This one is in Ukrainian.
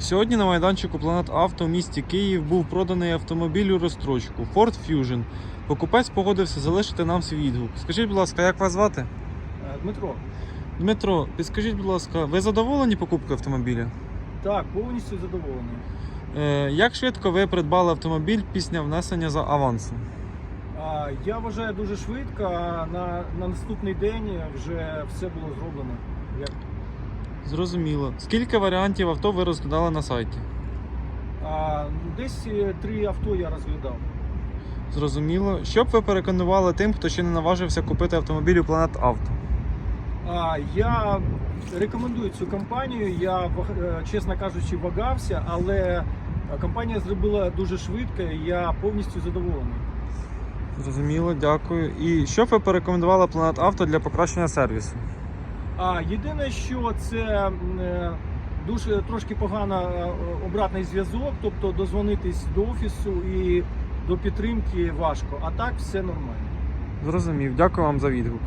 Сьогодні на майданчику Планет Авто в місті Київ був проданий автомобіль у розстрочку Ford Fusion. Покупець погодився залишити нам свій відгук. Скажіть, будь ласка, як вас звати? Е, Дмитро, Дмитро, підскажіть, будь ласка, ви задоволені покупкою автомобіля? так, повністю задоволений. Е, як швидко ви придбали автомобіль після внесення за авансу? А, я вважаю дуже швидко. а На, на наступний день вже все було зроблено. Як, Зрозуміло. Скільки варіантів авто ви розглядали на сайті? а, ну, десь е, три авто я розглядав. Зрозуміло. Що б ви порекомендували тим, хто ще не наважився купити автомобіль у Планет Авто? А, я рекомендую цю компанію. Я, ваг- е, чесно кажучи, вагався, але компанія зробила дуже швидко, і я повністю задоволений. Зрозуміло, дякую. І що б ви порекомендували Планет Авто для покращення сервісу? А єдине, що це е, дуже трошки погано е, обратний зв'язок, тобто дозвонитись до офісу і до підтримки важко. А так все нормально. Зрозумів, дякую вам за відгук.